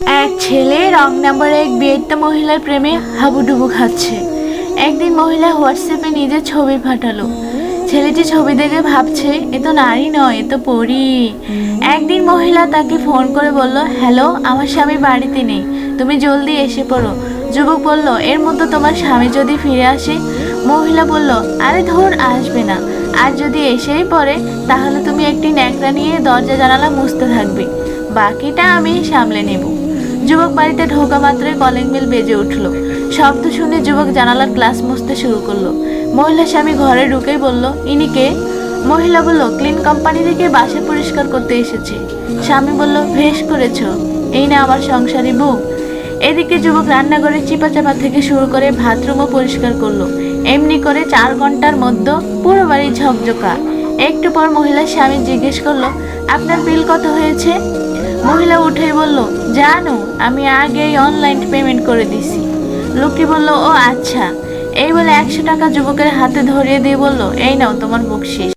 এক ছেলে wrong number এক বিয়েটা মহিলার প্রেমে হাবুডুবু খাচ্ছে। একদিন মহিলা হোয়াটসঅ্যাপে নিজের ছবি পাঠালো। ছেলেটি ছবি দেখে ভাবছে, এ তো নারী নয়, এ তো পরী। একদিন মহিলা তাকে ফোন করে বলল, হ্যালো, আমার স্বামী বাড়িতে নেই, তুমি জলদি এসে পড়ো। যুবক বলল, এর মধ্যে তোমার স্বামী যদি ফিরে আসে? মহিলা বলল, আরে ধর, আসবে না। আর যদি এসেই পড়ে, তাহলে তুমি একটি ন্যাকড়া নিয়ে দরজা জানালা মুছতে থাকবে। বাকিটা আমি সামলে নেব। যুবক বাড়িতে ঢোকা মাত্রই কলিং বেল বেজে উঠল। শব্দ শুনে যুবক জানালার গ্লাস মুছতে শুরু করল। মহিলা স্বামী ঘরে ঢুকেই বলল, ইনি কে? মহিলা বলল, ক্লিন কোম্পানি থেকে বাসা পরিষ্কার করতে এসেছে। স্বামী বলল ভেস করেছ। এই না আমার সংসারী বুক এদিকে যুবক রান্নাঘরে চিপা চাপা থেকে শুরু করে বাথরুমও পরিষ্কার করল। এমনি করে চার ঘণ্টার মধ্যে পুরো বাড়ি ঝকঝকা। একটু পর মহিলার স্বামী জিজ্ঞেস করল, আপনার বিল কত হয়েছে? মহিলা উঠেই বলল, জানো, আমি আগেই অনলাইন পেমেন্ট করে দিছি। লোকটি বলল, ও আচ্ছা। এই বলে একশো টাকা যুবকের হাতে ধরিয়ে দিয়ে বলল, এই নাও, তোমার বকশিস